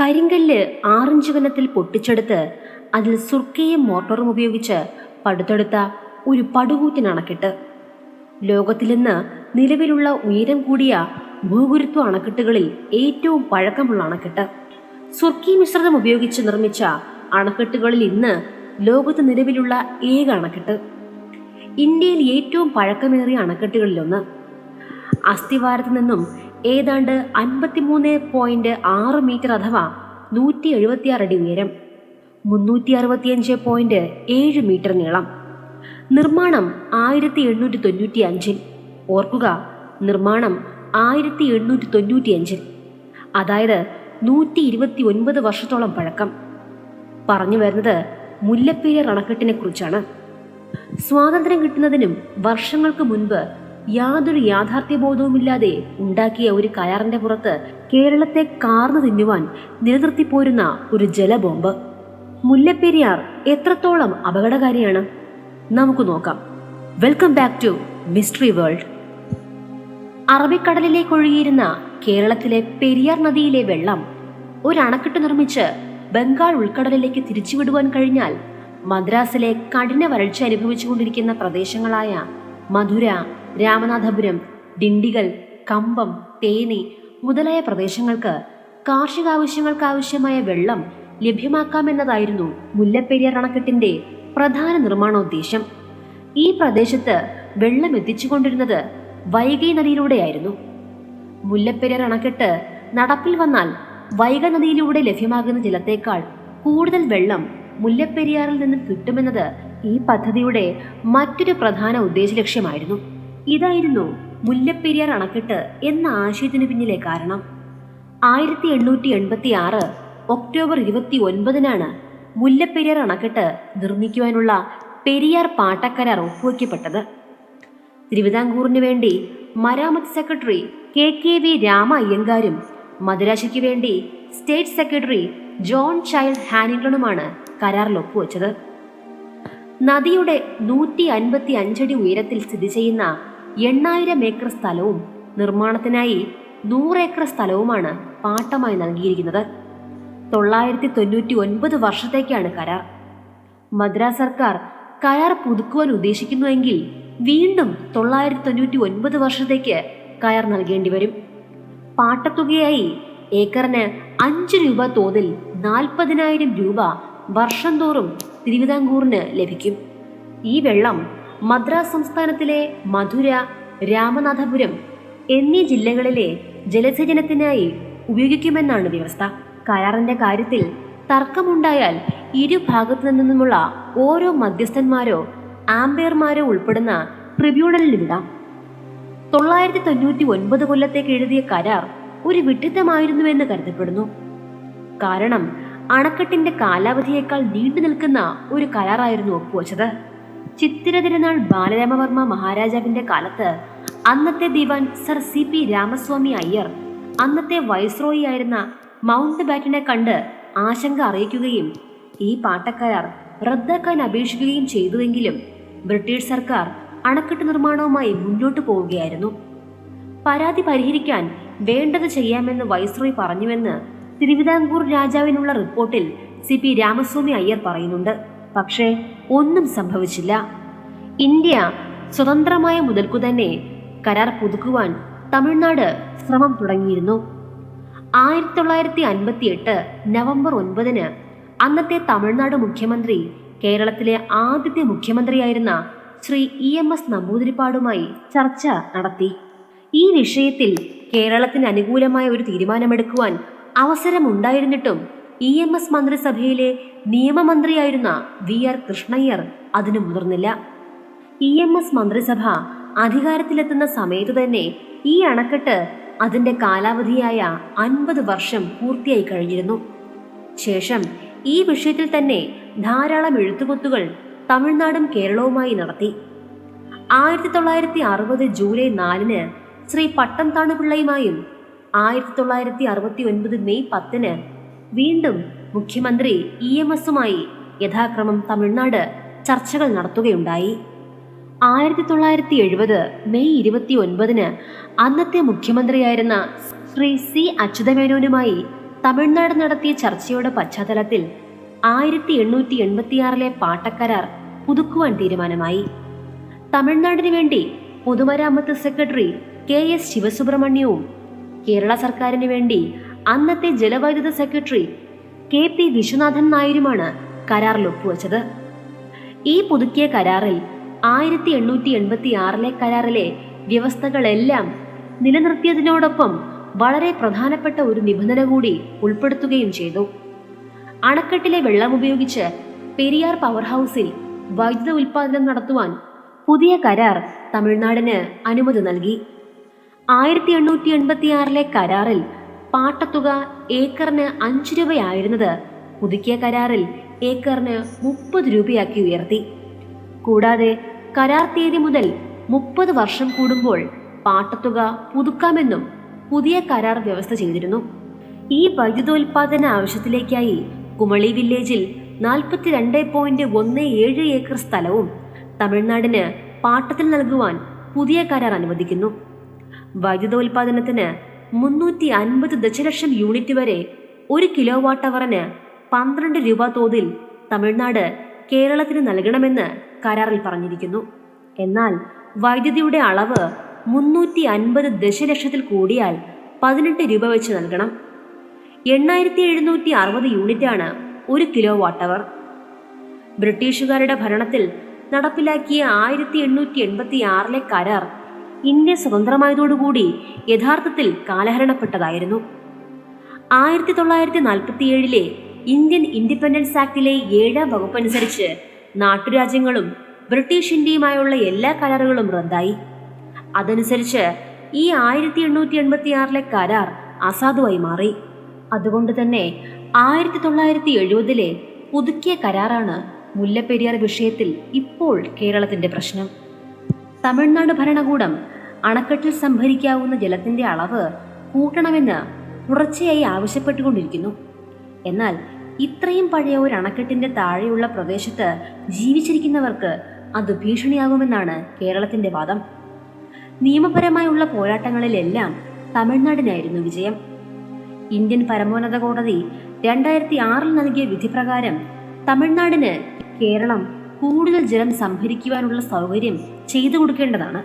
കരിങ്കല്ല് ആറഞ്ച് വനത്തിൽ പൊട്ടിച്ചെടുത്ത് അതിൽ സുർക്കയും മോട്ടോറും ഉപയോഗിച്ച് പടുത്തെടുത്ത ഒരു പടുകൂറ്റൻ അണക്കെട്ട്. ലോകത്തിലിന്ന് നിലവിലുള്ള ഉയരം കൂടിയ ഭൂഗുരുത്വ അണക്കെട്ടുകളിൽ ഏറ്റവും പഴക്കമുള്ള അണക്കെട്ട്. സുർക്കി മിശ്രിതം ഉപയോഗിച്ച് നിർമ്മിച്ച അണക്കെട്ടുകളിൽ ഇന്ന് ലോകത്ത് നിലവിലുള്ള ഏക അണക്കെട്ട്. ഇന്ത്യയിൽ ഏറ്റവും പഴക്കമേറിയ അണക്കെട്ടുകളിലൊന്ന്. അസ്ഥിവാരത്ത് നിന്നും ഏതാണ്ട് അൻപത്തിമൂന്ന് പോയിന്റ് ആറ് മീറ്റർ അഥവാ നൂറ്റി എഴുപത്തിയാറ് അടി ഉയരം മുന്നൂറ്റി അറുപത്തിയഞ്ച് പോയിന്റ് ഏഴ് മീറ്റർ നീളം. നിർമ്മാണം ആയിരത്തി എണ്ണൂറ്റി തൊണ്ണൂറ്റി അഞ്ചിൽ ഓർക്കുക നിർമ്മാണം ആയിരത്തി എണ്ണൂറ്റി തൊണ്ണൂറ്റി അഞ്ചിൽ അതായത് നൂറ്റി ഇരുപത്തി ഒൻപത് വർഷത്തോളം പഴക്കം. പറഞ്ഞു വരുന്നത് മുല്ലപ്പെരിയാർ അണക്കെട്ടിനെ കുറിച്ചാണ്. സ്വാതന്ത്ര്യം കിട്ടുന്നതിനും വർഷങ്ങൾക്ക് മുൻപ് യാതൊരു യാഥാർത്ഥ്യബോധവുമില്ലാതെ ഉണ്ടാക്കിയ ഒരു കയറിന്റെ പുറത്ത് കേരളത്തെ കാർന്നു തിന്നുവാൻ നിലനിർത്തിപ്പോരുന്ന ഒരു ജലബോംബ്. മുല്ലപ്പെരിയാർ എത്രത്തോളം അപകടകാരിയാണ്? നമുക്ക് നോക്കാം. Welcome back to mystery world അറബിക്കടലിലേക്ക് ഒഴുകിയിരുന്ന കേരളത്തിലെ പെരിയാർ നദിയിലെ വെള്ളം ഒരു അണക്കെട്ട് നിർമ്മിച്ച് ബംഗാൾ ഉൾക്കടലിലേക്ക് തിരിച്ചുവിടുവാൻ കഴിഞ്ഞാൽ മദ്രാസിലെ കഠിന വരൾച്ച അനുഭവിച്ചുകൊണ്ടിരിക്കുന്ന പ്രദേശങ്ങളായ മധുര രാമനാഥപുരം ഡിണ്ടിഗൽ കമ്പം തേനി മുതലായ പ്രദേശങ്ങൾക്ക് കാർഷികാവശ്യങ്ങൾക്കാവശ്യമായ വെള്ളം ലഭ്യമാക്കാമെന്നതായിരുന്നു മുല്ലപ്പെരിയാർ അണക്കെട്ടിന്റെ പ്രധാന നിർമ്മാണോദ്ദേശം ഈ പ്രദേശത്ത് വെള്ളം എത്തിച്ചുകൊണ്ടിരുന്നത് വൈഗൈ നദിയിലൂടെയായിരുന്നു. മുല്ലപ്പെരിയാർ അണക്കെട്ട് നടപ്പിൽ വന്നാൽ വൈഗ നദിയിലൂടെ ലഭ്യമാകുന്ന ജലത്തേക്കാൾ കൂടുതൽ വെള്ളം മുല്ലപ്പെരിയാറിൽ നിന്ന് കിട്ടുമെന്നത് ഈ പദ്ധതിയുടെ മറ്റൊരു പ്രധാന ഉദ്ദേശ ലക്ഷ്യമായിരുന്നു. ഇതായിരുന്നു മുല്ലപ്പെരിയാർ അണക്കെട്ട് എന്ന ആശയത്തിനു പിന്നിലെ കാരണം. ആയിരത്തി എണ്ണൂറ്റി എൺപത്തി ആറ് ഒക്ടോബർ ഇരുപത്തി ഒൻപതിനാണ് മുല്ലപ്പെരിയാർ അണക്കെട്ട് നിർമ്മിക്കുവാനുള്ള പെരിയാർ പാട്ടക്കരാർ ഒപ്പുവയ്ക്കപ്പെട്ടത് തിരുവിതാംകൂറിന് വേണ്ടി മരാമത്ത് secretary K K V Rama അയ്യങ്കാരും മദുരാശിക്ക് വേണ്ടി സ്റ്റേറ്റ് സെക്രട്ടറി ജോൺ ചൈൽഡ് ഹാനിംഗ്ടണുമാണ് കരാറിൽ ഒപ്പുവെച്ചത്. നദിയുടെ നൂറ്റി അൻപത്തി അഞ്ചടി ഉയരത്തിൽ സ്ഥിതി ചെയ്യുന്ന എണ്ണായിരം ഏക്കർ സ്ഥലവും നിർമ്മാണത്തിനായി നൂറേക്കർ സ്ഥലവുമാണ് പാട്ടമായി നൽകിയിരിക്കുന്നത്. തൊള്ളായിരത്തി തൊണ്ണൂറ്റി ഒൻപത് വർഷത്തേക്കാണ് കരാർ. മദ്രാസ് സർക്കാർ കരാർ പുതുക്കുവാൻ ഉദ്ദേശിക്കുന്നുവെങ്കിൽ വീണ്ടും തൊള്ളായിരത്തി തൊണ്ണൂറ്റി ഒൻപത് വർഷത്തേക്ക് കരാർ നൽകേണ്ടി വരും. പാട്ടത്തുകയായി ഏക്കറിന് അഞ്ച് രൂപ തോതിൽ നാൽപ്പതിനായിരം രൂപ വർഷം തോറും തിരുവിതാംകൂറിന് ലഭിക്കും. ഈ വെള്ളം മദ്രാസ് സംസ്ഥാനത്തിലെ മധുര രാമനാഥപുരം എന്നീ ജില്ലകളിലെ ജലസേചനത്തിനായി ഉപയോഗിക്കുമെന്നാണ് വ്യവസ്ഥ. കരാറിന്റെ കാര്യത്തിൽ തർക്കമുണ്ടായാൽ ഇരുഭാഗത്തു നിന്നുമുള്ള ഓരോ മധ്യസ്ഥന്മാരോ ആംബയർമാരോ ഉൾപ്പെടുന്ന ട്രിബ്യൂണലിൽ വിടാം. തൊള്ളായിരത്തി തൊണ്ണൂറ്റി ഒൻപത് കൊല്ലത്തേക്ക് എഴുതിയ കരാർ ഒരു വിഡിത്തമായിരുന്നുവെന്ന് കരുതപ്പെടുന്നു. കാരണം അണക്കെട്ടിന്റെ കാലാവധിയേക്കാൾ നീണ്ടു നിൽക്കുന്ന ഒരു കരാറായിരുന്നു ഒപ്പുവച്ചത്. ചിത്തിര തിരുനാൾ ബാലരാമവർമ്മ മഹാരാജാവിന്റെ കാലത്ത് അന്നത്തെ ദിവാൻ sir C P Ramaswami Iyer അന്നത്തെ വൈസ്രോയി ആയിരുന്ന മൗണ്ട് ബാറ്റിനെ കണ്ട് ആശങ്ക അറിയിക്കുകയും ഈ പാട്ടക്കരാർ റദ്ദാക്കാൻ അപേക്ഷിക്കുകയും ചെയ്തുവെങ്കിലും ബ്രിട്ടീഷ് സർക്കാർ അണക്കെട്ട് നിർമ്മാണവുമായി മുന്നോട്ടു പോവുകയായിരുന്നു. പരാതി പരിഹരിക്കാൻ വേണ്ടത് ചെയ്യാമെന്ന് വൈസ്രോയ് പറഞ്ഞുവെന്ന് തിരുവിതാംകൂർ രാജാവിനുള്ള റിപ്പോർട്ടിൽ സി പി രാമസ്വാമി അയ്യർ പറയുന്നുണ്ട്. പക്ഷേ ഒന്നും സംഭവിച്ചില്ല. ഇന്ത്യ സ്വതന്ത്രമായ മുതൽക്കു തന്നെ കരാർ പുതുക്കുവാൻ തമിഴ്നാട് ശ്രമം തുടങ്ങിയിരുന്നു. ആയിരത്തി തൊള്ളായിരത്തി അൻപത്തി എട്ട് നവംബർ ഒൻപതിന് അന്നത്തെ തമിഴ്നാട് മുഖ്യമന്ത്രി കേരളത്തിലെ ആദ്യത്തെ മുഖ്യമന്ത്രിയായിരുന്ന ശ്രീ ഇ എം എസ് നമ്പൂതിരിപ്പാടുമായി ചർച്ച നടത്തി. ഈ വിഷയത്തിൽ കേരളത്തിന് അനുകൂലമായ ഒരു തീരുമാനമെടുക്കുവാൻ അവസരമുണ്ടായിരുന്നിട്ടും ഇ എം എസ് മന്ത്രിസഭയിലെ നിയമമന്ത്രിയായിരുന്ന വി ആർ കൃഷ്ണയ്യർ അതിന് മുതിർന്നില്ല. ഇ എം എസ് മന്ത്രിസഭ അധികാരത്തിലെത്തുന്ന സമയത്തു തന്നെ ഈ അണക്കെട്ട് അതിന്റെ കാലാവധിയായ അൻപത് വർഷം പൂർത്തിയായി കഴിഞ്ഞിരുന്നു. ശേഷം ഈ വിഷയത്തിൽ തന്നെ ധാരാളം എഴുത്തുകൊത്തുകൾ തമിഴ്നാടും കേരളവുമായി നടത്തി. ആയിരത്തി തൊള്ളായിരത്തി അറുപത് ജൂലൈ നാലിന് ശ്രീ പട്ടം താണുപിള്ളയുമായും ആയിരത്തി തൊള്ളായിരത്തി അറുപത്തി ഒൻപത് മെയ് പത്തിന് വീണ്ടും മുഖ്യമന്ത്രി ഇ എം എസുമായി യഥാക്രമം തമിഴ്നാട് ചർച്ചകൾ നടത്തുകയുണ്ടായി. ആയിരത്തി തൊള്ളായിരത്തി എഴുപത് മെയ് ഇരുപത്തി ഒൻപതിന് അന്നത്തെ മുഖ്യമന്ത്രിയായിരുന്ന ശ്രീ സി അച്യുതമേനോനുമായി തമിഴ്നാട് നടത്തിയ ചർച്ചയുടെ പശ്ചാത്തലത്തിൽ ആയിരത്തി എണ്ണൂറ്റി എൺപത്തിയാറിലെ പാട്ടക്കരാർ പുതുക്കുവാൻ തീരുമാനമായി. തമിഴ്നാടിന് വേണ്ടി പൊതുമരാമത്ത് സെക്രട്ടറി കെ എസ് ശിവസുബ്രഹ്മണ്യവും കേരള സർക്കാരിന് വേണ്ടി അന്നത്തെ ജലവൈദ്യുത സെക്രട്ടറി കെ പി വിശ്വനാഥൻ നായരുമാണ് കരാറിൽ ഒപ്പുവച്ചത്. ഈ പുതുക്കിയ കരാറിൽ ആയിരത്തി എണ്ണൂറ്റി എൺപത്തി ആറിലെ കരാറിലെ വ്യവസ്ഥകളെല്ലാം നിലനിർത്തിയതിനോടൊപ്പം വളരെ പ്രധാനപ്പെട്ട ഒരു നിബന്ധന കൂടി ഉൾപ്പെടുത്തുകയും ചെയ്തു. അണക്കെട്ടിലെ വെള്ളം ഉപയോഗിച്ച് പെരിയാർ പവർ ഹൗസിൽ വൈദ്യുത ഉൽപാദനം നടത്തുവാൻ പുതിയ കരാർ തമിഴ്നാടിന് അനുമതി നൽകി. ആയിരത്തി എണ്ണൂറ്റി എൺപത്തി ആറിലെ കരാറിൽ പാട്ടത്തുക ഏക്കറിന് അഞ്ച് രൂപയായിരുന്നത് പുതുക്കിയ കരാറിൽ ഏക്കറിന് മുപ്പത് രൂപയാക്കി ഉയർത്തി. കൂടാതെ കരാർ തീയതി മുതൽ മുപ്പത് വർഷം കൂടുമ്പോൾ പാട്ടത്തുക പുതുക്കാമെന്നും പുതിയ കരാർ വ്യവസ്ഥ ചെയ്തിരുന്നു. ഈ വൈദ്യുതോൽപാദന ആവശ്യത്തിലേക്കായി കുമളി വില്ലേജിൽ നാൽപ്പത്തിരണ്ട് പോയിന്റ് ഒന്ന് ഏഴ് ഏക്കർ സ്ഥലവും തമിഴ്നാടിന് പാട്ടത്തിൽ നൽകുവാൻ പുതിയ കരാർ അനുവദിക്കുന്നു. വൈദ്യുതോൽപാദനത്തിന് മുന്നൂറ്റി അൻപത് ദശലക്ഷം യൂണിറ്റ് വരെ ഒരു കിലോ വാട്ട് അവറിന് പന്ത്രണ്ട് രൂപ തോതിൽ തമിഴ്നാട് കേരളത്തിന് നൽകണമെന്ന് കരാറിൽ പറഞ്ഞിരിക്കുന്നു. എന്നാൽ വൈദ്യുതിയുടെ അളവ് മുന്നൂറ്റി അൻപത് ദശലക്ഷത്തിൽ കൂടിയാൽ പതിനെട്ട് രൂപ വെച്ച് നൽകണം. എണ്ണായിരത്തി എഴുന്നൂറ്റി അറുപത് യൂണിറ്റാണ് ഒരു കിലോ വാട്ട് അവർ. ബ്രിട്ടീഷുകാരുടെ ഭരണത്തിൽ നടപ്പിലാക്കിയ ആയിരത്തി എണ്ണൂറ്റി എൺപത്തി ആറിലെ കരാർ ഇന്ത്യ സ്വതന്ത്രമായതോടുകൂടി യഥാർത്ഥത്തിൽ കാലഹരണപ്പെട്ടതായിരുന്നു. ആയിരത്തി തൊള്ളായിരത്തി നാൽപ്പത്തിയേഴിലെ ഇന്ത്യൻ ഇൻഡിപെൻഡൻസ് ആക്ടിലെ ഏഴാം വകുപ്പനുസരിച്ച് നാട്ടുരാജ്യങ്ങളും ബ്രിട്ടീഷ് ഇന്ത്യയുമായുള്ള എല്ലാ കരാറുകളും റദ്ദായി. അതനുസരിച്ച് ഈ ആയിരത്തി എണ്ണൂറ്റി എൺപത്തി ആറിലെ കരാർ അസാധുവായി മാറി. അതുകൊണ്ട് തന്നെ ആയിരത്തി തൊള്ളായിരത്തി എഴുപതിലെ പുതുക്കിയ കരാറാണ് മുല്ലപ്പെരിയാർ വിഷയത്തിൽ ഇപ്പോൾ കേരളത്തിന്റെ പ്രശ്നം. തമിഴ്നാട് ഭരണകൂടം അണക്കെട്ടിൽ സംഭരിക്കാവുന്ന ജലത്തിന്റെ അളവ് കൂട്ടണമെന്ന് തുടർച്ചയായി ആവശ്യപ്പെട്ടുകൊണ്ടിരിക്കുന്നു. എന്നാൽ ഇത്രയും പഴയ ഒരു അണക്കെട്ടിന്റെ താഴെയുള്ള പ്രദേശത്ത് ജീവിച്ചിരിക്കുന്നവർക്ക് അത് ഭീഷണിയാകുമെന്നാണ് കേരളത്തിന്റെ വാദം. നിയമപരമായുള്ള പോരാട്ടങ്ങളിലെല്ലാം തമിഴ്നാടിനായിരുന്നു വിജയം. ഇന്ത്യൻ പരമോന്നത കോടതി രണ്ടായിരത്തി ആറിൽ നൽകിയ വിധിപ്രകാരം തമിഴ്നാടിന് കേരളം കൂടുതൽ ജലം സംഭരിക്കുവാനുള്ള സൗകര്യം ചെയ്തു കൊടുക്കേണ്ടതാണ്.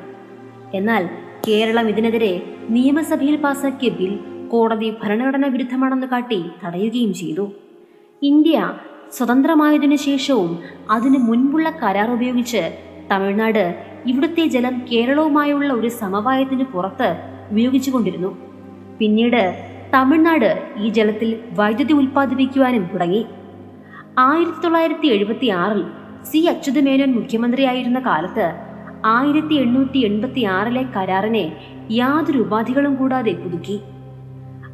എന്നാൽ കേരളം ഇതിനെതിരെ നിയമസഭയിൽ പാസാക്കിയ ബിൽ കോടതി ഭരണഘടനാ വിരുദ്ധമാണെന്ന് കാട്ടി തടയുകയും ചെയ്തു. ഇന്ത്യ സ്വതന്ത്രമായതിനു ശേഷവും അതിനു മുൻപുള്ള കരാർ ഉപയോഗിച്ച് തമിഴ്നാട് ഇവിടുത്തെ ജലം കേരളവുമായുള്ള ഒരു സമവായത്തിന് പുറത്ത് ഉപയോഗിച്ചുകൊണ്ടിരുന്നു. പിന്നീട് തമിഴ്നാട് ഈ ജലത്തിൽ വൈദ്യുതി ഉൽപ്പാദിപ്പിക്കുവാനും തുടങ്ങി. ആയിരത്തി തൊള്ളായിരത്തി എഴുപത്തി ആറിൽ സി അച്യുതമേനോൻ മുഖ്യമന്ത്രിയായിരുന്ന കാലത്ത് ആയിരത്തി എണ്ണൂറ്റി എൺപത്തി ആറിലെ കരാറിനെ യാതൊരു ഉപാധികളും കൂടാതെ പുതുക്കി.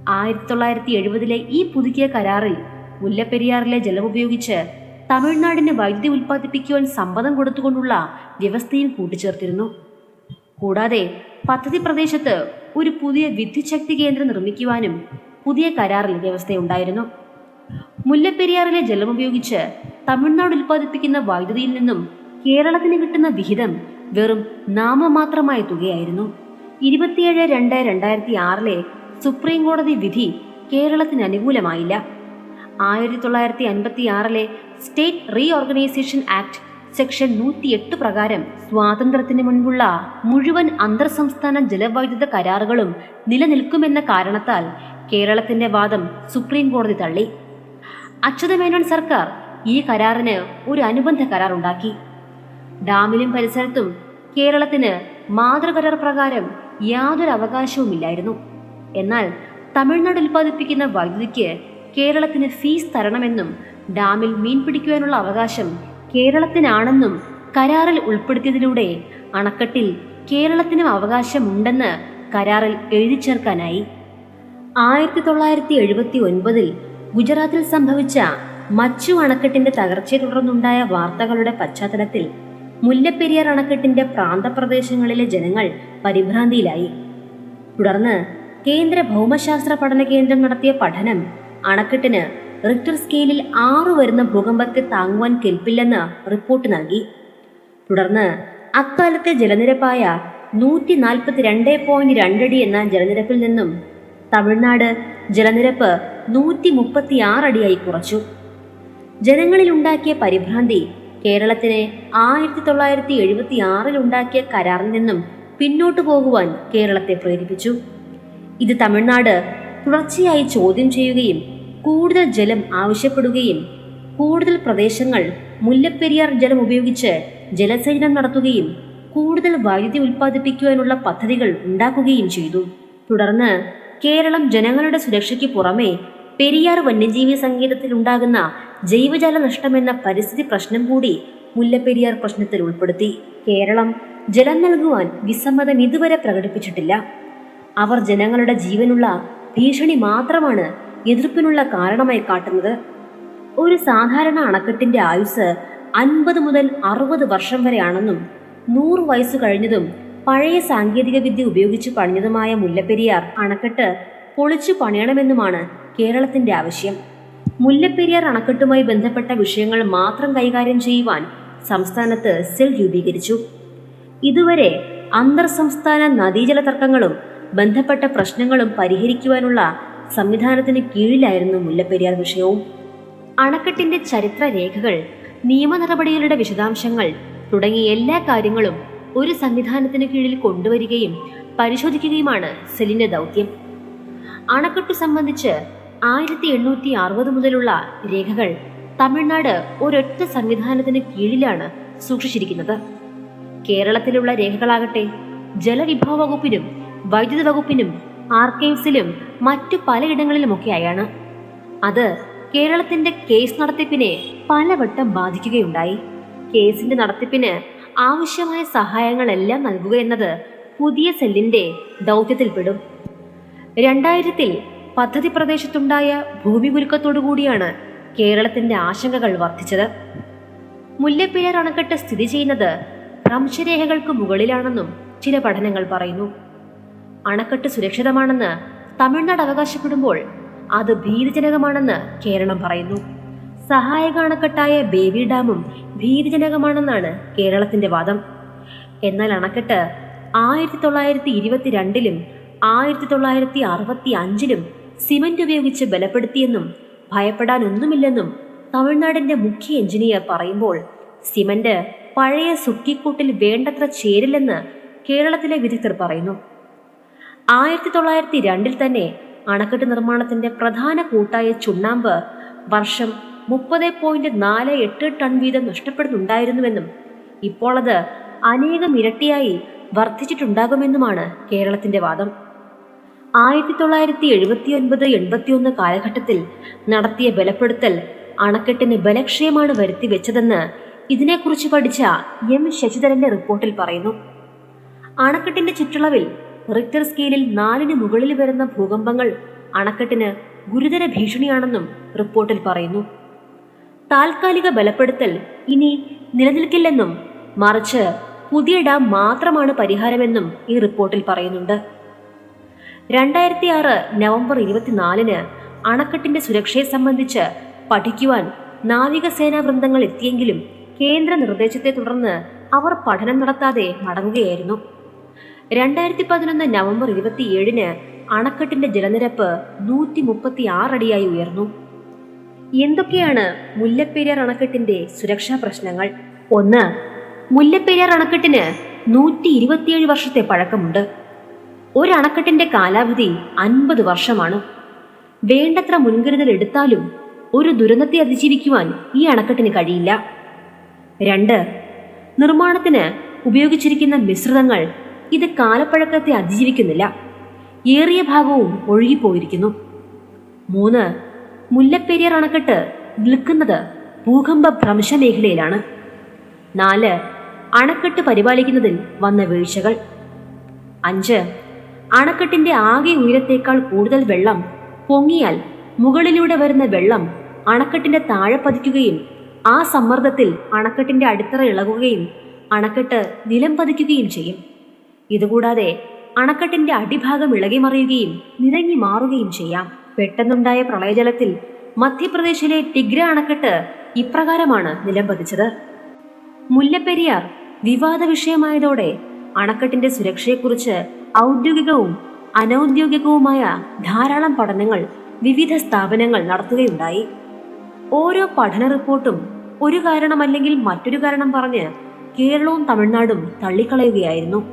ആയിരത്തി തൊള്ളായിരത്തി എഴുപതിലെ ഈ പുതുക്കിയ കരാറിൽ മുല്ലപ്പെരിയാറിലെ ജലം ഉപയോഗിച്ച് തമിഴ്നാടിന് വൈദ്യുതി ഉൽപ്പാദിപ്പിക്കുവാൻ സമ്മതം കൊടുത്തുകൊണ്ടുള്ള വ്യവസ്ഥയും കൂട്ടിച്ചേർത്തിരുന്നു. കൂടാതെ പദ്ധതി പ്രദേശത്ത് ഒരു പുതിയ വിദ്യുച്ഛക്തി കേന്ദ്രം നിർമ്മിക്കുവാനും പുതിയ കരാറിൽ വ്യവസ്ഥയുണ്ടായിരുന്നു. മുല്ലപ്പെരിയാറിലെ ജലം ഉപയോഗിച്ച് തമിഴ്നാട് ഉൽപ്പാദിപ്പിക്കുന്ന വൈദ്യുതിയിൽ നിന്നും കേരളത്തിന് കിട്ടുന്ന വിഹിതം വെറും നാമമാത്രമായ തുകയായിരുന്നു. ഇരുപത്തിയേഴ് രണ്ട് രണ്ടായിരത്തി ആറിലെ സുപ്രീം കോടതി വിധി കേരളത്തിന് അനുകൂലമായില്ല. ആയിരത്തി തൊള്ളായിരത്തി അൻപത്തി ആറിലെ സ്റ്റേറ്റ് റീഓർഗനൈസേഷൻ ആക്ട് സെക്ഷൻ നൂറ്റിയെട്ട് പ്രകാരം സ്വാതന്ത്ര്യത്തിന് മുൻപുള്ള മുഴുവൻ അന്തർ സംസ്ഥാന ജലവൈദ്യുത കരാറുകളും നിലനിൽക്കുമെന്ന കാരണത്താൽ കേരളത്തിന്റെ വാദം സുപ്രീം കോടതി തള്ളി. അച്യുതമേനോൻ സർക്കാർ ഈ കരാറിന് ഒരു അനുബന്ധ കരാർ ഉണ്ടാക്കി ഡാമിലും പരിസരത്തും കേരളത്തിന് മാതൃകരാർ പ്രകാരം യാതൊരു അവകാശവുമില്ലായിരുന്നു. എന്നാൽ തമിഴ്നാട് ഉൽപ്പാദിപ്പിക്കുന്ന വൈദ്യുതിക്ക് കേരളത്തിന് ഫീസ് തരണമെന്നും ഡാമിൽ മീൻ പിടിക്കുവാനുള്ള അവകാശം കേരളത്തിനാണെന്നും കരാറിൽ ഉൾപ്പെടുത്തിയതിലൂടെ അണക്കെട്ടിൽ കേരളത്തിനും അവകാശമുണ്ടെന്ന് കരാറിൽ എഴുതി ചേർക്കാനായി. ആയിരത്തി തൊള്ളായിരത്തി എഴുപത്തി ഒൻപതിൽ ഗുജറാത്തിൽ സംഭവിച്ച മച്ചു അണക്കെട്ടിന്റെ തകർച്ചയെ തുടർന്നുണ്ടായ വാർത്തകളുടെ പശ്ചാത്തലത്തിൽ മുല്ലപ്പെരിയാർ അണക്കെട്ടിന്റെ പ്രാന്തപ്രദേശങ്ങളിലെ ജനങ്ങൾ പരിഭ്രാന്തിയിലായി. തുടർന്ന് കേന്ദ്ര ഭൗമശാസ്ത്ര പഠന കേന്ദ്രം നടത്തിയ പഠനം അണക്കെട്ടിന് റിക്ടർ സ്കെയിലിൽ ആറ് വരുന്ന ഭൂകമ്പത്തെ താങ്ങുവാൻ കെൽപ്പില്ലെന്ന് റിപ്പോർട്ട് നൽകി. തുടർന്ന് അക്കാലത്തെ ജലനിരപ്പായ നൂറ്റി നാൽപ്പത്തി രണ്ട് പോയിന്റ് രണ്ടടി എന്ന ജലനിരപ്പിൽ നിന്നും തമിഴ്നാട് ജലനിരപ്പ് നൂറ്റി മുപ്പത്തി ആറടിയായി കുറച്ചു. ജനങ്ങളിൽ ഉണ്ടാക്കിയ പരിഭ്രാന്തി കേരളത്തിന് ആയിരത്തി തൊള്ളായിരത്തി എഴുപത്തി ആറിൽ ഉണ്ടാക്കിയ കരാറിൽ നിന്നും പിന്നോട്ടു പോകുവാൻ കേരളത്തെ പ്രേരിപ്പിച്ചു. ഇത് തമിഴ്നാട് തുടർച്ചയായി ചോദ്യം ചെയ്യുകയും കൂടുതൽ ജലം ആവശ്യപ്പെടുകയും കൂടുതൽ പ്രദേശങ്ങൾ മുല്ലപ്പെരിയാർ ജലം ഉപയോഗിച്ച് ജലസേചനം നടത്തുകയും കൂടുതൽ വൈദ്യുതി ഉൽപ്പാദിപ്പിക്കുവാനുള്ള പദ്ധതികൾ ഉണ്ടാക്കുകയും ചെയ്തു. തുടർന്ന് കേരളം ജനങ്ങളുടെ സുരക്ഷയ്ക്ക് പുറമേ പെരിയാർ വന്യജീവി സങ്കേതത്തിൽ ഉണ്ടാകുന്ന ജൈവജല നഷ്ടമെന്ന പരിസ്ഥിതി പ്രശ്നം കൂടി മുല്ലപ്പെരിയാർ പ്രശ്നത്തിൽ ഉൾപ്പെടുത്തി. കേരളം ജലം നൽകുവാൻ വിസമ്മതം ഇതുവരെ പ്രകടിപ്പിച്ചിട്ടില്ല. അവർ ജനങ്ങളുടെ ജീവനുള്ള ഭീഷണി മാത്രമാണ് എതിർപ്പിനുള്ള കാരണമായി കാട്ടുന്നത്. ഒരു സാധാരണ അണക്കെട്ടിന്റെ ആയുസ് അൻപത് മുതൽ അറുപത് വർഷം വരെയാണെന്നും നൂറ് വയസ്സ് കഴിഞ്ഞതും പഴയ സാങ്കേതിക വിദ്യ ഉപയോഗിച്ച് പണിഞ്ഞതുമായ മുല്ലപ്പെരിയാർ അണക്കെട്ട് പൊളിച്ചു പണിയണമെന്നുമാണ് കേരളത്തിന്റെ ആവശ്യം. മുല്ലപ്പെരിയാർ അണക്കെട്ടുമായി ബന്ധപ്പെട്ട വിഷയങ്ങൾ മാത്രം കൈകാര്യം ചെയ്യുവാൻ സംസ്ഥാനത്ത് സെൽ രൂപീകരിച്ചു. ഇതുവരെ അന്തർ സംസ്ഥാന നദീജല തർക്കങ്ങളും ബന്ധപ്പെട്ട പ്രശ്നങ്ങളും പരിഹരിക്കുവാനുള്ള സംവിധാനത്തിന് കീഴിലായിരുന്നു മുല്ലപ്പെരിയാർ വിഷയവും. അണക്കെട്ടിന്റെ ചരിത്ര രേഖകൾ നിയമ നടപടികളുടെ വിശദാംശങ്ങൾ തുടങ്ങിയ എല്ലാ കാര്യങ്ങളും ഒരു സംവിധാനത്തിന് കീഴിൽ കൊണ്ടുവരികയും പരിശോധിക്കുകയുമാണ് സെല്ലിന്റെ ദൗത്യം. അണക്കെട്ടു സംബന്ധിച്ച് ആയിരത്തി എണ്ണൂറ്റി അറുപത് മുതലുള്ള രേഖകൾ തമിഴ്നാട് ഒരൊറ്റ സംവിധാനത്തിന് കീഴിലാണ് സൂക്ഷിച്ചിരിക്കുന്നത്. കേരളത്തിലുള്ള രേഖകളാകട്ടെ ജലവിഭവ വകുപ്പിനും വൈദ്യുതി വകുപ്പിനും ആർക്കൈവ്സിലും മറ്റു പലയിടങ്ങളിലുമൊക്കെയായാണ്. അത് കേരളത്തിന്റെ കേസ് നടത്തിപ്പിനെ പലവട്ടം ബാധിക്കുകയുണ്ടായി. കേസിന്റെ നടത്തിപ്പിന് ആവശ്യമായ സഹായങ്ങളെല്ലാം നൽകുക എന്നത് പുതിയ സെല്ലിന്റെ ദൗത്യത്തിൽപ്പെടും. രണ്ടായിരത്തിൽ പദ്ധതി പ്രദേശത്തുണ്ടായ ഭൂമികുലുക്കത്തോടുകൂടിയാണ് കേരളത്തിന്റെ ആശങ്കകൾ വർദ്ധിച്ചത്. മുല്ലപ്പെരിയാർ അണക്കെട്ട് സ്ഥിതി ചെയ്യുന്നത് ഭ്രംശരേഖകൾക്ക് മുകളിലാണെന്നും ചില പഠനങ്ങൾ പറയുന്നു. അണക്കെട്ട് സുരക്ഷിതമാണെന്ന് തമിഴ്നാട് അവകാശപ്പെടുമ്പോൾ അത് ഭീതിജനകമാണെന്ന് കേരളം പറയുന്നു. സഹായക അണക്കെട്ടായ ബേബി ഡാമും ഭീതിജനകമാണെന്നാണ് കേരളത്തിന്റെ വാദം. എന്നാൽ അണക്കെട്ട് ആയിരത്തി തൊള്ളായിരത്തി ഇരുപത്തിരണ്ടിലും ആയിരത്തി തൊള്ളായിരത്തി അറുപത്തി അഞ്ചിലും സിമന്റ് ഉപയോഗിച്ച് ബലപ്പെടുത്തിയെന്നും ഭയപ്പെടാനൊന്നുമില്ലെന്നും തമിഴ്നാടിന്റെ മുഖ്യ എഞ്ചിനീയർ പറയുമ്പോൾ സിമന്റ് പഴയ സുക്കിക്കൂട്ടിൽ വേണ്ടത്ര ചേരില്ലെന്ന് കേരളത്തിലെ വിദഗ്ധർ പറയുന്നു. ആയിരത്തി തൊള്ളായിരത്തി രണ്ടിൽ തന്നെ അണക്കെട്ട് നിർമ്മാണത്തിന്റെ പ്രധാന കൂട്ടായ ചുണ്ണാമ്പ് വർഷം മുപ്പത് പോയിന്റ് നാല് എട്ട് ടൺ വീതം നഷ്ടപ്പെടുന്നുണ്ടായിരുന്നുവെന്നും ഇപ്പോൾ അത് അനേകം ഇരട്ടിയായി വർദ്ധിച്ചിട്ടുണ്ടാകുമെന്നുമാണ് കേരളത്തിന്റെ വാദം. ആയിരത്തി തൊള്ളായിരത്തി എഴുപത്തി ഒൻപത് എൺപത്തിയൊന്ന് കാലഘട്ടത്തിൽ നടത്തിയ ബലപ്പെടുത്തൽ അണക്കെട്ടിന് ബലക്ഷയമാണ് വരുത്തി വെച്ചതെന്ന് ഇതിനെക്കുറിച്ച് പഠിച്ച എം ശശിധരന്റെ റിപ്പോർട്ടിൽ പറയുന്നു. അണക്കെട്ടിന്റെ ചുറ്റളവിൽ റിക്ടർ സ്കെയിലിൽ നാലിന് മുകളിൽ വരുന്ന ഭൂകമ്പങ്ങൾ അണക്കെട്ടിന് ഗുരുതര ഭീഷണിയാണെന്നും റിപ്പോർട്ടിൽ പറയുന്നു. താൽക്കാലിക ബലപ്പെടുത്തൽ ഇനി നിലനിൽക്കില്ലെന്നും മറിച്ച് പുതിയ ഡാം മാത്രമാണ് പരിഹാരമെന്നും ഈ റിപ്പോർട്ടിൽ പറയുന്നുണ്ട്. രണ്ടായിരത്തി ആറ് നവംബർ ഇരുപത്തിനാലിന് അണക്കെട്ടിന്റെ സുരക്ഷയെ സംബന്ധിച്ച് പഠിക്കുവാൻ നാവികസേനാ വൃന്ദങ്ങൾ എത്തിയെങ്കിലും കേന്ദ്ര നിർദ്ദേശത്തെ തുടർന്ന് അവർ പഠനം നടത്താതെ മടങ്ങുകയായിരുന്നു. രണ്ടായിരത്തി പതിനൊന്ന് നവംബർ ഇരുപത്തിയേഴിന് അണക്കെട്ടിന്റെ ജലനിരപ്പ് നൂറ്റി മുപ്പത്തി ആറടിയായി ഉയർന്നു. എന്തൊക്കെയാണ് മുല്ലപ്പെരിയാർ അണക്കെട്ടിന്റെ സുരക്ഷാ പ്രശ്നങ്ങൾ? ഒന്ന് മുല്ലപ്പെരിയാർ അണക്കെട്ടിന് നൂറ്റി ഇരുപത്തിയേഴ് വർഷത്തെ പഴക്കമുണ്ട്. ഒരു അണക്കെട്ടിന്റെ കാലാവധി അൻപത് വർഷമാണ്. വേണ്ടത്ര മുൻകരുതൽ എടുത്താലും ഒരു ദുരന്തത്തെ അതിജീവിക്കുവാൻ ഈ അണക്കെട്ടിന് കഴിയില്ല. രണ്ട് നിർമ്മാണത്തിന് ഉപയോഗിച്ചിരിക്കുന്ന മിശ്രിതങ്ങൾ ഇത് കാലപ്പഴക്കത്തെ അതിജീവിക്കുന്നില്ല. ഏറിയ ഭാഗവും ഒഴുകിപ്പോയിരിക്കുന്നു. മൂന്ന് മുല്ലപ്പെരിയാർ അണക്കെട്ട് നിൽക്കുന്നത് ഭൂകമ്പ ഭ്രംശ മേഖലയിലാണ് നാല് അണക്കെട്ട് പരിപാലിക്കുന്നതിൽ വന്ന വീഴ്ചകൾ. അഞ്ച് അണക്കെട്ടിന്റെ ആകെ ഉയരത്തേക്കാൾ കൂടുതൽ വെള്ളം പൊങ്ങിയാൽ മുകളിലൂടെ വരുന്ന വെള്ളം അണക്കെട്ടിന്റെ താഴെ പതിക്കുകയും ആ സമ്മർദ്ദത്തിൽ അണക്കെട്ടിന്റെ അടിത്തറ ഇളകുകയും അണക്കെട്ട് നിലം പതിക്കുകയും ചെയ്യും. ഇതുകൂടാതെ അണക്കെട്ടിന്റെ അടിഭാഗം ഇളകി മറിയുകയും നിരങ്ങി മാറുകയും ചെയ്യാം. പെട്ടെന്നുണ്ടായ പ്രളയജലത്തിൽ മധ്യപ്രദേശിലെ ടിഗ്ര അണക്കെട്ട് ഇപ്രകാരമാണ് നിലം പതിച്ചത് മുല്ലപ്പെരിയാർ വിവാദ വിഷയമായതോടെ അണക്കെട്ടിന്റെ സുരക്ഷയെക്കുറിച്ച് ഔദ്യോഗികവും അനൌദ്യോഗികവുമായ ധാരാളം പഠനങ്ങൾ വിവിധ സ്ഥാപനങ്ങൾ നടത്തുകയുണ്ടായി. ഓരോ പഠന റിപ്പോർട്ടും ഒരു കാരണമല്ലെങ്കിൽ മറ്റൊരു കാരണം പറഞ്ഞ് കേരളവും തമിഴ്നാടും തള്ളിക്കളയുകയായിരുന്നു.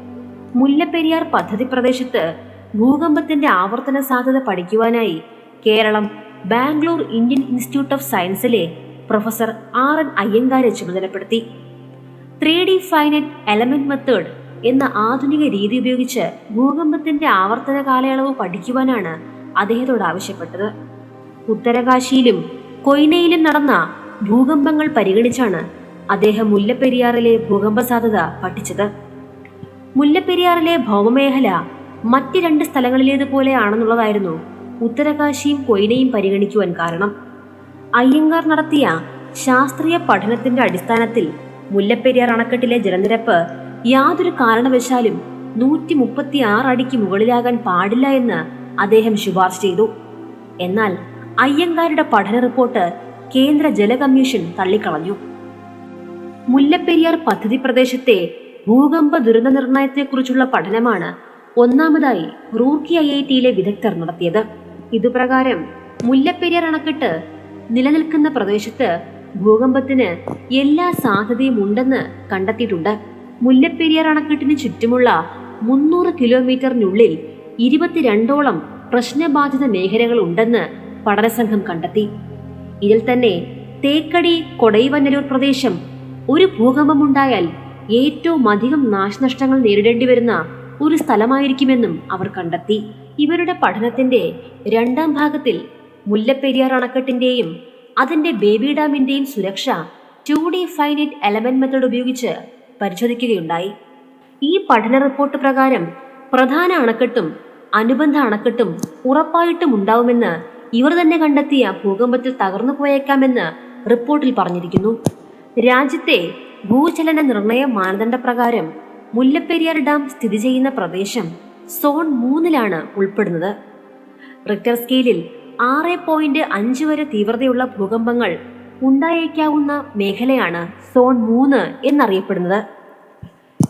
മുല്ലപ്പെരിയാർ പദ്ധതി പ്രദേശത്ത് ഭൂകമ്പത്തിന്റെ ആവർത്തന സാധ്യത പഠിക്കുവാനായി Keralam Bangalore Indian institute of സയൻസിലെ professor R N അയ്യങ്കാരെ ചുമതലപ്പെടുത്തി. Three D finite element method എന്ന ആധുനിക രീതി ഉപയോഗിച്ച് ഭൂകമ്പത്തിന്റെ ആവർത്തന കാലയളവ് പഠിക്കുവാനാണ് അദ്ദേഹത്തോട് ആവശ്യപ്പെട്ടത്. ഉത്തരകാശിയിലും കൊയ്നയിലും നടന്ന ഭൂകമ്പങ്ങൾ പരിഗണിച്ചാണ് അദ്ദേഹം മുല്ലപ്പെരിയാറിലെ ഭൂകമ്പ സാധ്യത പഠിച്ചത്. മുല്ലപ്പെരിയാറിലെ ഭൗമമേഖല മറ്റ് രണ്ട് സ്ഥലങ്ങളിലേതുപോലെയാണെന്നുള്ളതായിരുന്നു ഉത്തരകാശിയും കൊയ്നയും പരിഗണിക്കുവാൻ കാരണം. അയ്യങ്കാർ നടത്തിയ ശാസ്ത്രീയ പഠനത്തിന്റെ അടിസ്ഥാനത്തിൽ മുല്ലപ്പെരിയാർ അണക്കെട്ടിലെ ജലനിരപ്പ് യാതൊരു കാരണവശാലും നൂറ്റി മുപ്പത്തി ആറ് അടിക്ക് മുകളിലാകാൻ പാടില്ല എന്ന് അദ്ദേഹം ശുപാർശ ചെയ്തു. എന്നാൽ അയ്യങ്കാരുടെ പഠന റിപ്പോർട്ട് കേന്ദ്ര ജല കമ്മീഷൻ തള്ളിക്കളഞ്ഞു. മുല്ലപ്പെരിയാർ പദ്ധതി പ്രദേശത്തെ ഭൂകമ്പ ദുരന്ത നിർണയത്തെക്കുറിച്ചുള്ള പഠനമാണ് ഒന്നാമതായി റൂർക്കി ഐ ഐ ടിയിലെ വിദഗ്ധർ നടത്തിയത്. ഇതുപ്രകാരം മുല്ലപ്പെരിയാർ അണക്കെട്ട് നിലനിൽക്കുന്ന പ്രദേശത്ത് ഭൂകമ്പത്തിന് എല്ലാ സാധ്യതയും ഉണ്ടെന്ന് കണ്ടെത്തിയിട്ടുണ്ട്. മുല്ലപ്പെരിയാർ അണക്കെട്ടിന് ചുറ്റുമുള്ള മുന്നൂറ് കിലോമീറ്ററിനുള്ളിൽ ഇരുപത്തിരണ്ടോളം പ്രശ്നബാധിത മേഖലകൾ ഉണ്ടെന്ന് പഠനസംഘം കണ്ടെത്തി. ഇതിൽ തന്നെ തേക്കടി കൊടൈവന്നലൂർ പ്രദേശം ഒരു ഭൂകമ്പമുണ്ടായാൽ ഏറ്റവും അധികം നാശനഷ്ടങ്ങൾ നേരിടേണ്ടി വരുന്ന ഒരു സ്ഥലമായിരിക്കുമെന്നും അവർ കണ്ടെത്തി. ഇവരുടെ പഠനത്തിന്റെ രണ്ടാം ഭാഗത്തിൽ മുല്ലപ്പെരിയാർ അണക്കെട്ടിന്റെയും അതിന്റെ ബേബി ഡാമിന്റെയും സുരക്ഷ two D finite element method ഉപയോഗിച്ച് പരിശോധിക്കുകയുണ്ടായി. ഈ പഠന റിപ്പോർട്ട് പ്രകാരം പ്രധാന അണക്കെട്ടും അനുബന്ധ അണക്കെട്ടും ഉറപ്പായിട്ടും ഉണ്ടാവുമെന്ന് ഇവർ തന്നെ കണ്ടെത്തിയ ഭൂകമ്പത്തിൽ തകർന്നു പോയേക്കാമെന്ന് റിപ്പോർട്ടിൽ പറഞ്ഞിരിക്കുന്നു. രാജ്യത്തെ ഭൂചലന നിർണയ മാനദണ്ഡ പ്രകാരം മുല്ലപ്പെരിയാർ ഡാം സ്ഥിതി ചെയ്യുന്ന പ്രദേശം സോൺ മൂന്നിലാണ് ഉൾപ്പെടുന്നത്. റിക്ടർ സ്കെയിലിൽ ആറ് പോയിന്റ് അഞ്ച് വരെ തീവ്രതയുള്ള ഭൂകമ്പങ്ങൾ ഉണ്ടായേക്കാവുന്ന മേഖലയാണ് സോൺ മൂന്ന് എന്നറിയപ്പെടുന്നത്.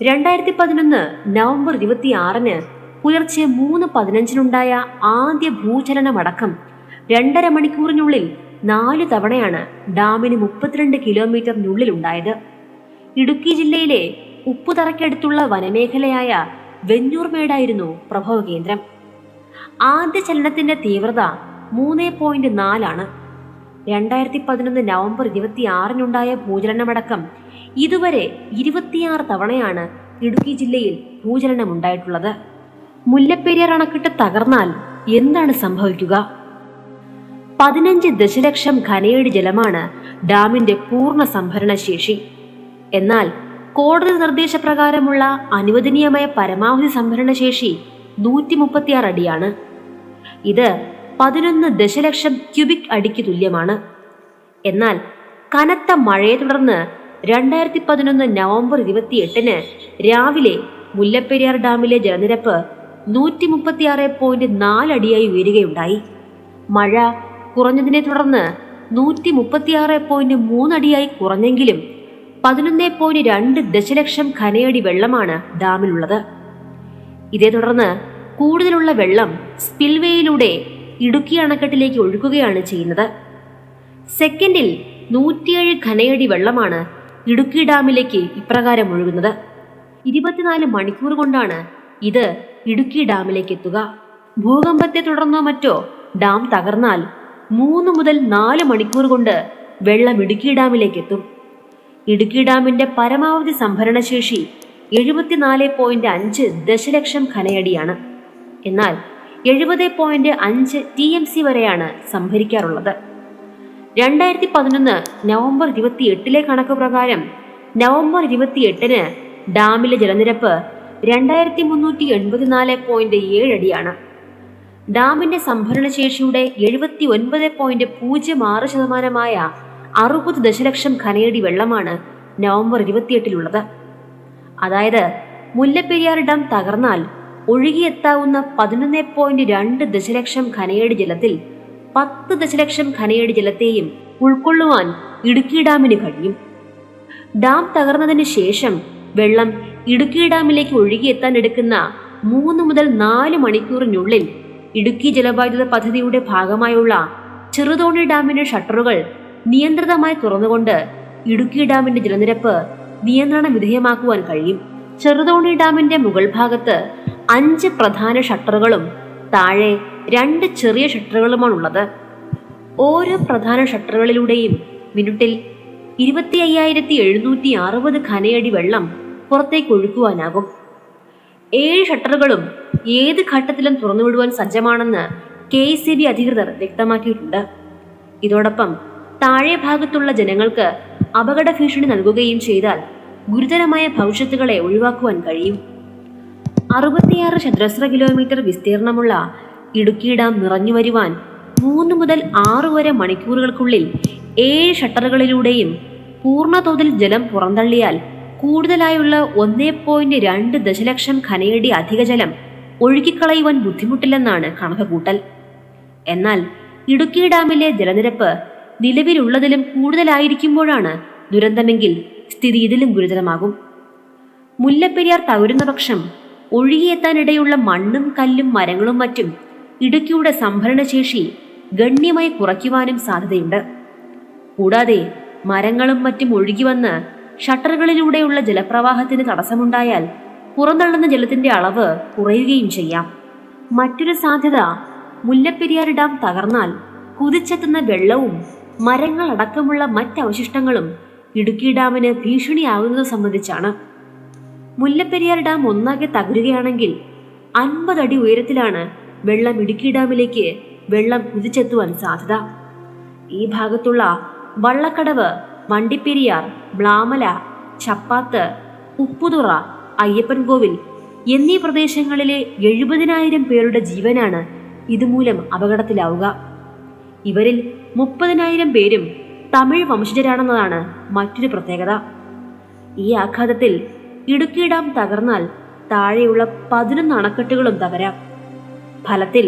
രണ്ടായിരത്തി പതിനൊന്ന് നവംബർ ഇരുപത്തി ആറിന് പുലർച്ചെ മൂന്ന് പതിനഞ്ചിനുണ്ടായ ആദ്യ ഭൂചലനമടക്കം രണ്ടര മണിക്കൂറിനുള്ളിൽ നാല് തവണയാണ് ഡാമിന് മുപ്പത്തിരണ്ട് കിലോമീറ്ററിനുള്ളിൽ ഉണ്ടായത്. ഇടുക്കി ജില്ലയിലെ ഉപ്പുതറയ്ക്കടുത്തുള്ള വനമേഖലയായ വെഞ്ഞൂർമേടായിരുന്നു പ്രഭവ കേന്ദ്രം ആദ്യ ചലനത്തിന്റെ തീവ്രത മൂന്ന് പോയിന്റ് നാലാണ് രണ്ടായിരത്തി പതിനൊന്ന് നവംബർ ഇരുപത്തി ആറിനുണ്ടായ ഭൂചലനമടക്കം ഇതുവരെ ഇരുപത്തിയാറ് തവണയാണ് ഇടുക്കി ജില്ലയിൽ ഭൂചലനം ഉണ്ടായിട്ടുള്ളത് മുല്ലപ്പെരിയാർ അണക്കെട്ട് തകർന്നാൽ എന്താണ് സംഭവിക്കുക? പതിനഞ്ച് ദശലക്ഷം ഖനയടി ജലമാണ് ഡാമിന്റെ പൂർണ സംഭരണശേഷി. എന്നാൽ കോടതി നിർദ്ദേശപ്രകാരമുള്ള അനുവദനീയമായ പരമാവധി സംഭരണശേഷി നൂറ്റി മുപ്പത്തിയാറ് അടിയാണ്. ഇത് പതിനൊന്ന് ദശലക്ഷം ക്യൂബിക് അടിക്ക് തുല്യമാണ്. എന്നാൽ കനത്ത മഴയെ തുടർന്ന് രണ്ടായിരത്തി പതിനൊന്ന് നവംബർ ഇരുപത്തിയെട്ടിന് രാവിലെ മുല്ലപ്പെരിയാർ ഡാമിലെ ജലനിരപ്പ് നൂറ്റി മുപ്പത്തിയാറ് പോയിന്റ് നാലടിയായി ഉയരുകയുണ്ടായി. മഴ കുറഞ്ഞതിനെ തുടർന്ന് നൂറ്റി മുപ്പത്തിയാറ് പോയിന്റ് മൂന്നടിയായി കുറഞ്ഞെങ്കിലും പതിനൊന്ന് പോയിന്റ് രണ്ട് ദശലക്ഷം ഖനയടി വെള്ളമാണ് ഡാമിലുള്ളത്. ഇതേ തുടർന്ന് കൂടുതലുള്ള വെള്ളം സ്പിൽവേയിലൂടെ ഇടുക്കി അണക്കെട്ടിലേക്ക് ഒഴുകുകയാണ് ചെയ്യുന്നത്. സെക്കൻഡിൽ നൂറ്റിയേഴ് ഖനയടി വെള്ളമാണ് ഇടുക്കി ഡാമിലേക്ക് ഇപ്രകാരം ഒഴുകുന്നത്. ഇരുപത്തിനാല് മണിക്കൂർ കൊണ്ടാണ് ഇത് ഇടുക്കി ഡാമിലേക്ക് എത്തുക. ഭൂകമ്പത്തെ തുടർന്നോ മറ്റോ ഡാം തകർന്നാൽ മൂന്ന് മുതൽ നാല് മണിക്കൂർ കൊണ്ട് വെള്ളം ഇടുക്കി ഡാമിലേക്ക് എത്തും. ഇടുക്കി ഡാമിന്റെ പരമാവധി സംഭരണശേഷി എഴുപത്തിനാല് പോയിന്റ് അഞ്ച് ദശലക്ഷം ഖനയടിയാണ്. എന്നാൽ എഴുപത് പോയിന്റ് അഞ്ച് ടി എം സി വരെയാണ് സംഭരിക്കാറുള്ളത്. രണ്ടായിരത്തി പതിനൊന്ന് നവംബർ ഇരുപത്തി എട്ടിലെ കണക്ക് പ്രകാരം നവംബർ ഇരുപത്തി എട്ടിന് ഡാമിലെ ജലനിരപ്പ് രണ്ടായിരത്തി മുന്നൂറ്റി എൺപത്തിനാല് പോയിന്റ് ഏഴ് അടിയാണ് ഡാമിന്റെ സംഭരണശേഷിയുടെ എഴുപത്തി ഒൻപത് പോയിന്റ് പൂജ്യം ആറ് ശതമാനമായ അറുപത് ദശലക്ഷം ഖനയടി വെള്ളമാണ് നവംബർ ഇരുപത്തിയെട്ടിലുള്ളത്. അതായത് മുല്ലപ്പെരിയാർ ഡാം തകർന്നാൽ ഒഴുകിയെത്താവുന്ന പതിനൊന്ന് പോയിന്റ് രണ്ട് ദശലക്ഷം ഖനയടി ജലത്തിൽ പത്ത് ദശലക്ഷം ഖനയടി ജലത്തെയും ഉൾക്കൊള്ളുവാൻ ഇടുക്കി ഡാമിന് കഴിയും. ഡാം തകർന്നതിന് ശേഷം വെള്ളം ഇടുക്കി ഡാമിലേക്ക് ഒഴുകിയെത്താൻ എടുക്കുന്ന മൂന്ന് മുതൽ നാല് മണിക്കൂറിനുള്ളിൽ ഇടുക്കി ജലവൈദ്യുത പദ്ധതിയുടെ ഭാഗമായുള്ള ചെറുതോണി ഡാമിന്റെ ഷട്ടറുകൾ നിയന്ത്രിതമായി തുറന്നുകൊണ്ട് ഇടുക്കി ഡാമിന്റെ ജലനിരപ്പ് നിയന്ത്രണ വിധേയമാക്കുവാൻ കഴിയും. ചെറുതോണി ഡാമിന്റെ മുകൾ ഭാഗത്ത് അഞ്ച് പ്രധാന ഷട്ടറുകളും താഴെ രണ്ട് ചെറിയ ഷട്ടറുകളുമാണ് ഉള്ളത് ഓരോ പ്രധാന ഷട്ടറുകളിലൂടെയും മിനിറ്റിൽ ഇരുപത്തി അയ്യായിരത്തി എഴുന്നൂറ്റി അറുപത് ഖനയടി വെള്ളം പുറത്തേക്ക് ഒഴുക്കുവാനാകും. ഏഴ് ഷട്ടറുകളും ഏത് ഘട്ടത്തിലും തുറന്നുവിടുവാൻ സജ്ജമാണെന്ന് കെ സി ബി അധികൃതർ വ്യക്തമാക്കിയിട്ടുണ്ട്. ഇതോടൊപ്പം താഴെ ഭാഗത്തുള്ള ജനങ്ങൾക്ക് അപകട ഭീഷണി നൽകുകയും ചെയ്താൽ ഗുരുതരമായ ഭവിഷ്യത്തുകളെ ഒഴിവാക്കുവാൻ കഴിയും. അറുപത്തിയാറ് ചതുരശ്ര കിലോമീറ്റർ വിസ്തീർണമുള്ള ഇടുക്കി ഡാം നിറഞ്ഞു വരുവാൻ മൂന്ന് മുതൽ ആറ് വരെ മണിക്കൂറുകൾക്കുള്ളിൽ ഏഴ് ഷട്ടറുകളിലൂടെയും പൂർണതോതിൽ ജലം പുറന്തള്ളിയാൽ കൂടുതലായുള്ള ഒന്നേ പോയിന്റ് രണ്ട് ദശലക്ഷം ഖനയടി അധിക ജലം ഒഴുകിക്കളയുവാൻ ബുദ്ധിമുട്ടില്ലെന്നാണ് കണക്കുകൂട്ടൽ. എന്നാൽ ഇടുക്കി ഡാമിലെ ജലനിരപ്പ് നിലവിലുള്ളതിലും കൂടുതലായിരിക്കുമ്പോഴാണ് ദുരന്തമെങ്കിൽ സ്ഥിതി ഇതിലും ഗുരുതരമാകും. മുല്ലപ്പെരിയാർ തകരുന്ന പക്ഷം ഒഴുകിയെത്താനിടയുള്ള മണ്ണും കല്ലും മരങ്ങളും മറ്റും ഇടുക്കിയുടെ സംഭരണശേഷി ഗണ്യമായി കുറയ്ക്കുവാനും സാധ്യതയുണ്ട്. കൂടാതെ മരങ്ങളും മറ്റും ഒഴുകി വന്ന് ഷട്ടറുകളിലൂടെയുള്ള ജലപ്രവാഹത്തിന് തടസ്സമുണ്ടായാൽ പുറന്തള്ളുന്ന ജലത്തിന്റെ അളവ് കുറയുകയും ചെയ്യാം. മറ്റൊരു സാധ്യത മുല്ലപ്പെരിയാർ ഡാം തകർന്നാൽ കുതിച്ചെത്തുന്ന വെള്ളവും മരങ്ങളടക്കമുള്ള മറ്റവശിഷ്ടങ്ങളും ഇടുക്കി ഡാമിന് ഭീഷണിയാകുന്നത് സംബന്ധിച്ചാണ്. മുല്ലപ്പെരിയാർ ഡാം ഒന്നാകെ തകരുകയാണെങ്കിൽ അൻപത് അടി ഉയരത്തിലാണ് വെള്ളം ഇടുക്കി ഡാമിലേക്ക് വെള്ളം കുതിച്ചെത്തുവാൻ സാധ്യത. ഈ ഭാഗത്തുള്ള വള്ളക്കടവ് വണ്ടിപ്പെരിയാർ ബ്ലാമല ചപ്പാത്ത് ഉപ്പുതുറ അയ്യപ്പൻകോവിൽ എന്നീ പ്രദേശങ്ങളിലെ എഴുപതിനായിരം പേരുടെ ജീവനാണ് ഇതുമൂലം അപകടത്തിലാവുക. ഇവരിൽ മുപ്പതിനായിരം പേരും തമിഴ് വംശജരാണെന്നതാണ് മറ്റൊരു പ്രത്യേകത. ഈ ആഘാതത്തിൽ ഇടുക്കി ഡാം തകർന്നാൽ താഴെയുള്ള പതിനൊന്ന് അണക്കെട്ടുകളും തകരാം. ഫലത്തിൽ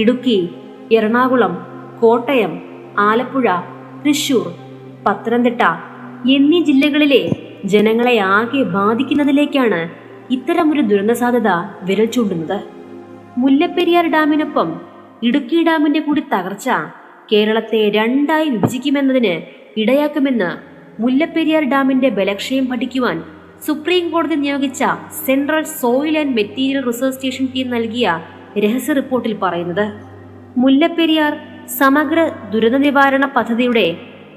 ഇടുക്കി എറണാകുളം കോട്ടയം ആലപ്പുഴ തൃശൂർ പത്തനംതിട്ട എന്നീ ജില്ലകളിലെ ജനങ്ങളെ ആകെ ബാധിക്കുന്നതിലേക്കാണ് ഇത്തരമൊരു ദുരന്ത സാധ്യത വിരൽ ചൂണ്ടുന്നത്. മുല്ലപ്പെരിയാർ ഡാമിനൊപ്പം ഇടുക്കി ഡാമിന്റെ കൂടി തകർച്ച കേരളത്തെ രണ്ടായി വിഭജിക്കുമെന്നതിന് ഇടയാക്കുമെന്ന് മുല്ലപ്പെരിയാർ ഡാമിന്റെ ബലക്ഷയം പഠിക്കുവാൻ സുപ്രീം കോടതി നിയോഗിച്ച central soil and material research station team നൽകിയ രഹസ്യ റിപ്പോർട്ടിൽ പറയുന്നത് മുല്ലപ്പെരിയാർ സമഗ്ര ദുരന്ത നിവാരണ പദ്ധതിയുടെ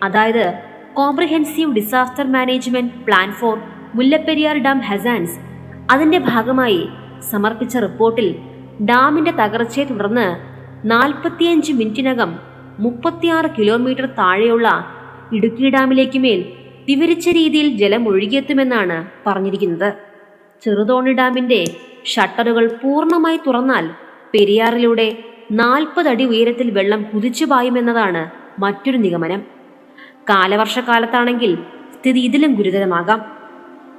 അതായത് comprehensive disaster management plan for Mullaperiyar dam hazards അതിന്റെ ഭാഗമായി സമർപ്പിച്ച റിപ്പോർട്ടിൽ ഡാമിന്റെ തകർച്ചയെ തുടർന്ന് നാൽപ്പത്തിയഞ്ച് മിനിറ്റിനകം മുപ്പത്തിയാറ് കിലോമീറ്റർ താഴെയുള്ള ഇടുക്കി ഡാമിലേക്ക് മേൽ വിവരിച്ച രീതിയിൽ ജലം ഒഴുകിയെത്തുമെന്നാണ് പറഞ്ഞിരിക്കുന്നത്. ചെറുതോണി ഡാമിന്റെ ഷട്ടറുകൾ പൂർണമായി തുറന്നാൽ പെരിയാറിലൂടെ നാൽപ്പത് അടി ഉയരത്തിൽ വെള്ളം കുതിച്ചു പായുമെന്നതാണ് മറ്റൊരു നിഗമനം. കാലവർഷക്കാലത്താണെങ്കിൽ സ്ഥിതി ഇതിലും ഗുരുതരമാകാം.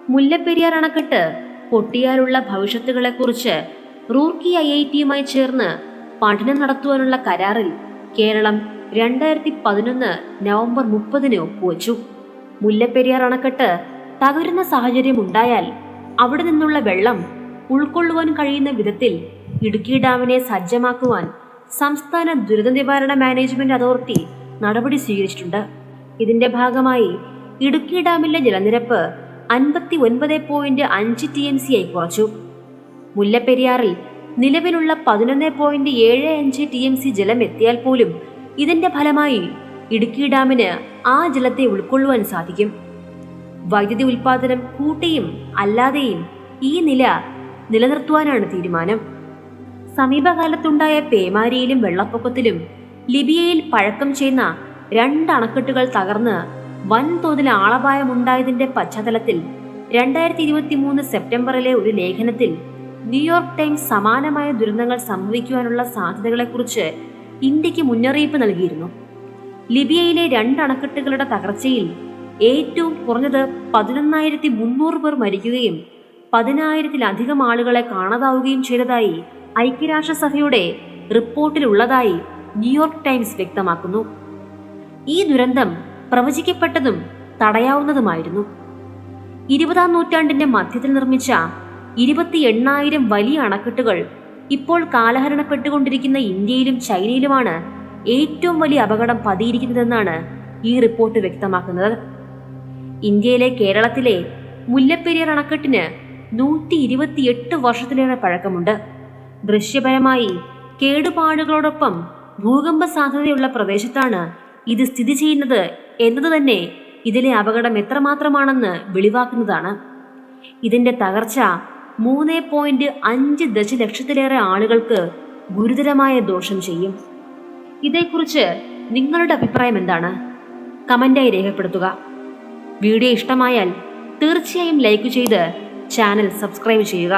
മുല്ലപ്പെരിയാർ അണക്കെട്ട് പൊട്ടിയാലുള്ള ഭവിഷ്യത്തുകളെക്കുറിച്ച് റൂർക്കി ഐ ഐ ടിയുമായി ചേർന്ന് പഠനം നടത്തുവാനുള്ള കരാറിൽ കേരളം രണ്ടായിരത്തി പതിനൊന്ന് നവംബർ മുപ്പതിന് ഒപ്പുവച്ചു. മുല്ലപ്പെരിയാർ അണക്കെട്ട് തകരുന്ന സാഹചര്യം ഉണ്ടായാൽ അവിടെ നിന്നുള്ള വെള്ളം ഉൾക്കൊള്ളുവാൻ കഴിയുന്ന വിധത്തിൽ ഇടുക്കി ഡാമിനെ സജ്ജമാക്കുവാൻ സംസ്ഥാന ദുരിത നിവാരണ മാനേജ്മെന്റ് അതോറിറ്റി നടപടി സ്വീകരിച്ചിട്ടുണ്ട്. ഇതിന്റെ ഭാഗമായി ഇടുക്കി ഡാമിലെ ജലനിരപ്പ് അൻപത്തി ഒൻപത് പോയിന്റ് അഞ്ച് ടി എം സി ആയി കുറച്ചു. മുല്ലപ്പെരിയാറിൽ നിലവിലുള്ള പതിനൊന്ന് പോയിന്റ് ഏഴ് അഞ്ച് ടി എം സി ജലം എത്തിയാൽ പോലും ഇതിന്റെ ഫലമായി ഇടുക്കി ഡാമിന് ആ ജലത്തെ ഉൾക്കൊള്ളുവാൻ സാധിക്കും. വൈദ്യുതി ഉൽപാദനം കൂട്ടിയും അല്ലാതെയും ഈ നില നിലനിർത്തുവാനാണ് തീരുമാനം. സമീപകാലത്തുണ്ടായ പേമാരിയിലും വെള്ളപ്പൊക്കത്തിലും ലിബിയയിൽ പഴക്കം ചെയ്യുന്ന രണ്ട് അണക്കെട്ടുകൾ തകർന്ന് വൻതോതിൽ ആളപായമുണ്ടായതിന്റെ പശ്ചാത്തലത്തിൽ രണ്ടായിരത്തി ഇരുപത്തി മൂന്ന് സെപ്റ്റംബറിലെ ഒരു ലേഖനത്തിൽ ന്യൂയോർക്ക് ടൈംസ് സമാനമായ ദുരന്തങ്ങൾ സംഭവിക്കുവാനുള്ള സാധ്യതകളെക്കുറിച്ച് ഇന്ത്യയ്ക്ക് മുന്നറിയിപ്പ് നൽകിയിരുന്നു. ലിബിയയിലെ രണ്ട് അണക്കെട്ടുകളുടെ തകർച്ചയിൽ ഏറ്റവും കുറഞ്ഞത് പതിനൊന്നായിരത്തി മുന്നൂറ് പേർ മരിക്കുകയും പതിനായിരത്തിലധികം ആളുകളെ കാണാതാവുകയും ചെയ്തതായി ഐക്യരാഷ്ട്രസഭയുടെ റിപ്പോർട്ടിലുള്ളതായി ന്യൂയോർക്ക് ടൈംസ് വ്യക്തമാക്കുന്നു. ഈ ദുരന്തം പ്രവചിക്കപ്പെട്ടതും തടയാവുന്നതുമായിരുന്നു. ഇരുപതാം നൂറ്റാണ്ടിന്റെ മധ്യത്തിൽ നിർമ്മിച്ച ഇരുപത്തി എണ്ണായിരം വലിയ അണക്കെട്ടുകൾ ഇപ്പോൾ കാലഹരണപ്പെട്ടുകൊണ്ടിരിക്കുന്ന ഇന്ത്യയിലും ചൈനയിലുമാണ് ഏറ്റവും വലിയ അപകടം പതിയിരിക്കുന്നതെന്നാണ് ഈ റിപ്പോർട്ട് വ്യക്തമാക്കുന്നത്. ഇന്ത്യയിലെ കേരളത്തിലെ മുല്ലപ്പെരിയാർ അണക്കെട്ടിന് നൂറ്റി ഇരുപത്തിയെട്ട് വർഷത്തിലേറെ പഴക്കമുണ്ട്. ദൃശ്യപരമായി കേടുപാടുകളോടൊപ്പം ഭൂകമ്പ സാധ്യതയുള്ള പ്രദേശത്താണ് ഇത് സ്ഥിതി ചെയ്യുന്നത് എന്നത് തന്നെ ഇതിലെ അപകടം എത്രമാത്രമാണെന്ന് വെളിവാക്കുന്നതാണ്. ഇതിന്റെ തകർച്ച മൂന്ന് പോയിന്റ് അഞ്ച് ദശലക്ഷത്തിലേറെ ആളുകൾക്ക് ഗുരുതരമായ ദോഷം ചെയ്യും. ഇതേക്കുറിച്ച് നിങ്ങളുടെ അഭിപ്രായം എന്താണ്? കമന്റായി രേഖപ്പെടുത്തുക. വീഡിയോ ഇഷ്ടമായാൽ തീർച്ചയായും ലൈക്ക് ചെയ്ത് ചാനൽ സബ്സ്ക്രൈബ് ചെയ്യുക.